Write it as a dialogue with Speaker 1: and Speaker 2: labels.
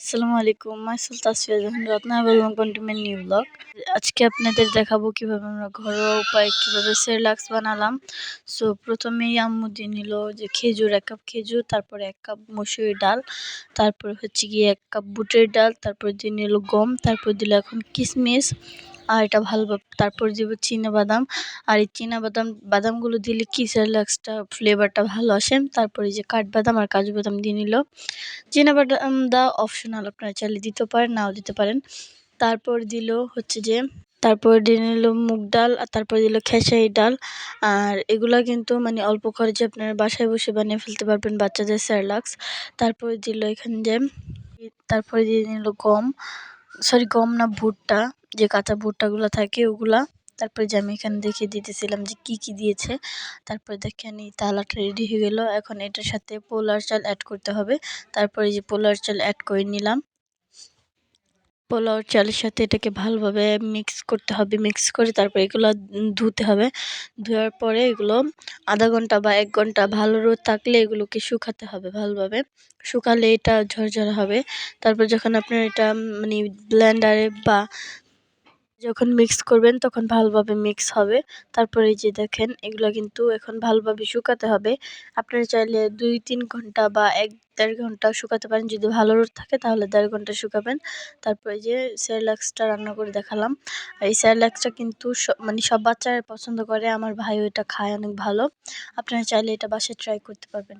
Speaker 1: আসসালামু আলাইকুম myself Tasfia Jahan Ratna welcome continue new blog. আজকে আপনাদের দেখাবো কীভাবে আমরা ঘরোয়া উপায়ে কীভাবে সেরলাক্স বানালাম। সো, প্রথমেই আম্মু দিয়ে নিল যে খেজুর, এক কাপ খেজুর, তারপরে এক কাপ মসুরি ডাল, তারপর হচ্ছে গিয়ে এক কাপ বুটের ডাল, তারপর দিয়ে নিল গম, তারপর দিল এখন কিশমিশ আর এটা ভালো তারপর দিব বাদাম। আর এই বাদাম, বাদামগুলো দিলে কি সেরলাক্সটা ফ্লেভারটা ভালো আসে? তারপরে যে কাঠবাদাম আর কাজু বাদাম দিয়ে নিল। বাদাম দা অপশনাল আপনারা চাইলে দিতে পারেন, নাও দিতে পারেন। তারপর দিল হচ্ছে যে, তারপর দিয়ে নিল মুগ ডাল, আর তারপর দিল খেসারি ডাল। আর এগুলা কিন্তু মানে অল্প খরচে আপনারা বাসায় বসে বানিয়ে ফেলতে পারবেন বাচ্চাদের স্যারলাক্স। তারপরে দিল এখানে যে, তারপরে দিয়ে নিল গম। সরি গম না ভুট্টা। যে কাঁচা ভুট্টাগুলো থাকে ওগুলা। তারপরে যে আমি এখানে দেখিয়ে দিতেছিলাম যে কি কি দিয়েছে। তারপরে দেখেন এই তালাটা রেডি হয়ে গেল। এখন এটার সাথে পোলার চাল অ্যাড করতে হবে। তারপরে যে পোলার চাল অ্যাড করে নিলাম। পোলাও চালের সাথে এটাকে ভালোভাবে মিক্স করতে হবে। মিক্স করে তারপর এগুলো ধুতে হবে। ধোয়ার পরে এগুলো আধা ঘণ্টা বা এক ঘণ্টা ভালো রোদ থাকলে এগুলোকে শুকাতে হবে ভালোভাবে। শুকালে এটা ঝরঝরা হবে। তারপর যখন আপনার এটা মানে ব্লেন্ডারে বা যখন মিক্স করবেন তখন ভালোভাবে মিক্স হবে। তারপরে যে দেখেন, এগুলো কিন্তু এখন ভালোভাবে শুকাতে হবে। আপনারা চাইলে দুই, তিন ঘণ্টা বা এক, দেড় ঘণ্টা শুকাতে পারেন। যদি ভালো রোদ থাকে তাহলে দেড় ঘণ্টা শুকাবেন। তারপরে যে স্যারলাক্সটা রান্না করে দেখালাম। এই স্যারলাক্সটা কিন্তু মানে সব বাচ্চারা পছন্দ করে। আমার ভাইও এটা খায়, অনেক ভালো। আপনারা চাইলে এটা বাসায় ট্রাই করতে পারবেন।